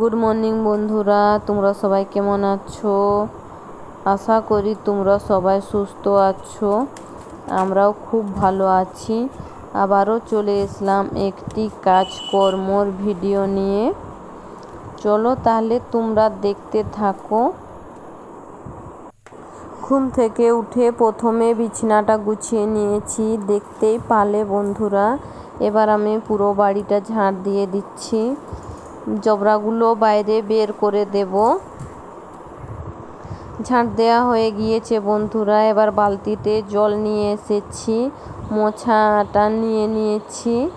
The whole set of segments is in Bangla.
গুড মর্নিং বন্ধুরা। তোমরা সবাই কেমন আছো? আশা করি তোমরা সবাই সুস্থ আছো। আমরাও খুব ভালো আছি। আবারও চলে এসলাম একটি কাজকর্মর ভিডিও নিয়ে। চলো তাহলে তোমরা দেখতে থাকো। ঘুম থেকে উঠে প্রথমে বিছানাটা গুছিয়ে নিয়েছি। দেখতেই পালে বন্ধুরা। এবার আমি পুরো বাড়িটা ঝাঁট দিয়ে দিচ্ছি। জবরাগুলো বাইরে বের করে দেব। ঝাঁট দেওয়া হয়ে গিয়েছে, বন্ধুরা। এবার বালতিতে জল নিয়ে এসেছি, মোছাটা নিয়ে নিয়েছি।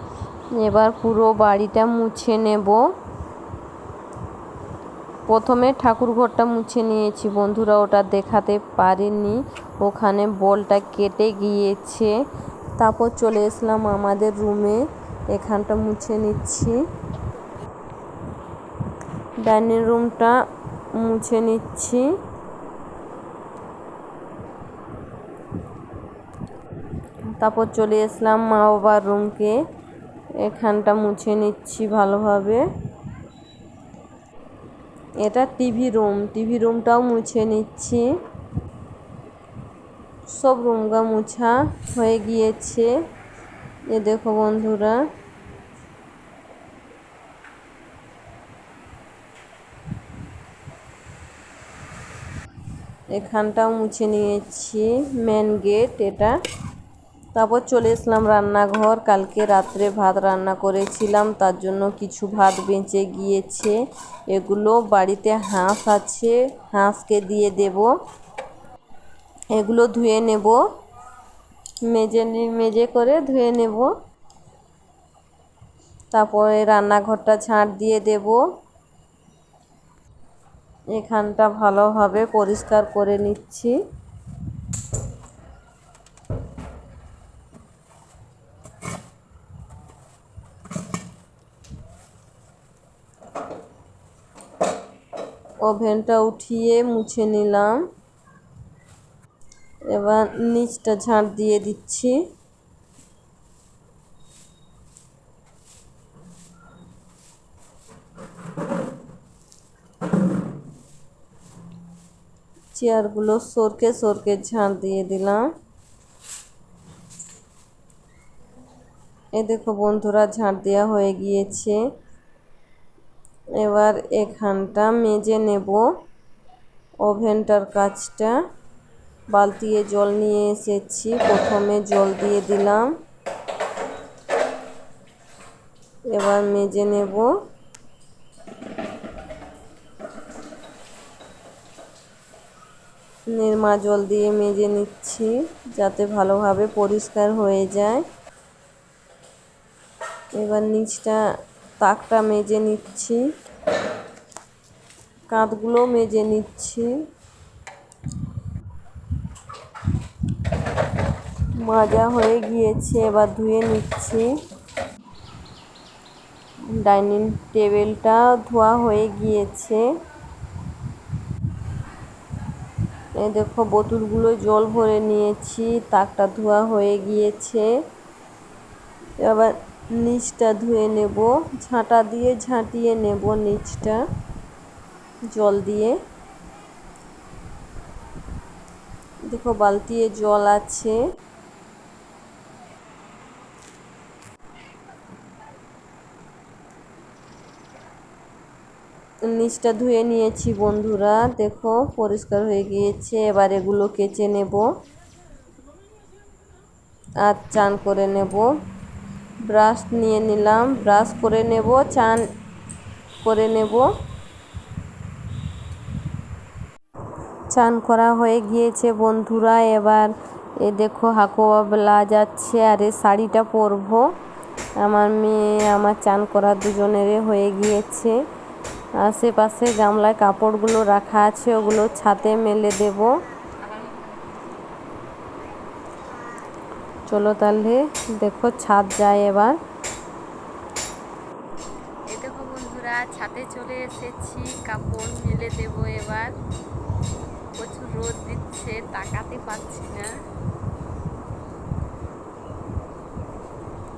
এবার পুরো বাড়িটা মুছে নেব। প্রথমে ঠাকুর ঘরটা মুছে নিয়েছি, বন্ধুরা। ওটা দেখাতে পারিনি। ওখানে বলটা কেটে গিয়েছে। তারপর চলে এসলাম আমাদের রুমে। এখানটা মুছে নিচ্ছি। ডাইনিং রুমটা মুছে নিচ্ছি। তারপর চলে আসলাম মা বাবার রুমকে। এখানটা মুছে নিচ্ছি ভালোভাবে। এটা টিভি রুম, টিভি রুমটাও মুছে নিচ্ছি। সব রুমগা মুছা হয়ে গিয়েছে। এ দেখো বন্ধুরা। এখানটাও মুছে নিয়েছি মেন গেট এটা। তারপর চলে এসলাম রান্নাঘর। কালকে রাত্রে ভাত রান্না করেছিলাম, তার জন্য কিছু ভাত বেঁচে গিয়েছে। এগুলো বাড়িতে হাঁস আছে, হাঁসকে দিয়ে দেব। এগুলো ধুয়ে নেব। মেজে মেজে করে ধুয়ে নেব। তারপরে রান্নাঘরটা ঝাঁট দিয়ে দেব। এখানটা ভালোভাবে পরিষ্কার করে নিচ্ছি। ওভেনটা উঠিয়ে মুছে নিলাম। এবার নিচটা ঝাঁট দিয়ে দিচ্ছি। চেয়ারগুলো সরকে সরকে ঝাঁট দিয়ে দিলাম। এ দেখো বন্ধুরা, ঝাঁট দেওয়া হয়ে গিয়েছে। এবার এখানটা মেজে নেব। ওভেনটার কাজটা। বালতিয়ে জল নিয়ে এসেছি। প্রথমে জল দিয়ে দিলাম। এবার মেজে নেব। নির্মা জল দিয়ে মেজে নিচ্ছি যাতে ভালোভাবে পরিষ্কার হয়ে যায়। এবার নিচটা তাকটা মেজে নিচ্ছি। কাঁধগুলো মেজে নিচ্ছি। মাজা হয়ে গিয়েছে, এবার ধুয়ে নিচ্ছি। ডাইনিং টেবিলটা ধোয়া হয়ে গিয়েছে। এই দেখো বোতলগুলো জল ভরে নিয়েছি, তাকটা ধোয়া হয়ে গিয়েছে। এবার নিচটা ধুয়ে নেব, ঝাঁটা দিয়ে ঝাঁটিয়ে নেব নিচটা, জল দিয়ে। দেখো, বালতিয়ে জল আছে। নিচটা ধুয়ে নিয়েছি বন্ধুরা। দেখো, পরিষ্কার হয়ে গিয়েছে। এবার এগুলো কেচে নেব আর চান করে নেব। ব্রাশ নিয়ে নিলাম। ব্রাশ করে নেব, চান করে নেব। চান করা হয়ে গিয়েছে বন্ধুরা। এবার এ দেখো, হাকুয়া বেলা যাচ্ছে আর এ শাড়িটা পরবো। আমার মেয়ে, আমার চান করা দুজনের হয়ে গিয়েছে। আশেপাশে গামলায় কাপড়গুলো রাখা আছে, ওগুলো ছাতে মেলে দেব। চলো তাহলে, দেখো ছাদ যায় এবার। এই দেখো বন্ধুরা, ছাদে চলে এসেছি, কাপড় মেলে দেব এবার। প্রচুর রোদ দিচ্ছে, তাকাতে পাচ্ছি না।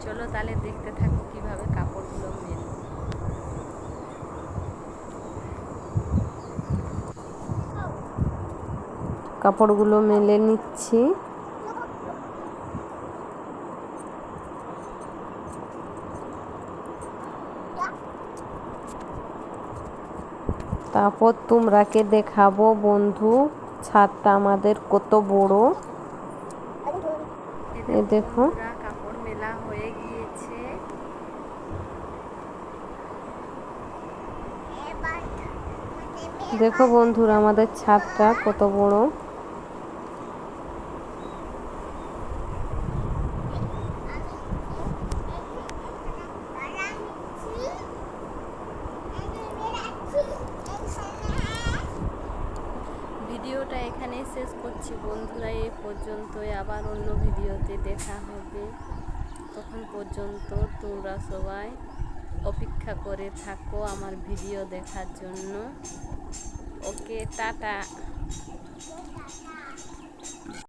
চলো তাহলে দেখতে থাকো কীভাবে কাপড়গুলো মেলে কাপড়গুলো মেলে নিচ্ছি। তারপর তোমরাকে দেখাবো বন্ধু ছাদটা আমাদের কত বড়। এ দেখো। কাপড় মেলা হয়ে গিয়েছে। দেখো বন্ধুরা আমাদের ছাদটা কত বড়। এখানেই শেষ করছি বন্ধুরা, এ পর্যন্তই আবার অন্য ভিডিওতে দেখা হবে। তখন পর্যন্ত তোমরা সবাই অপেক্ষা করে থাকো আমার ভিডিও দেখার জন্য। Okay, tata.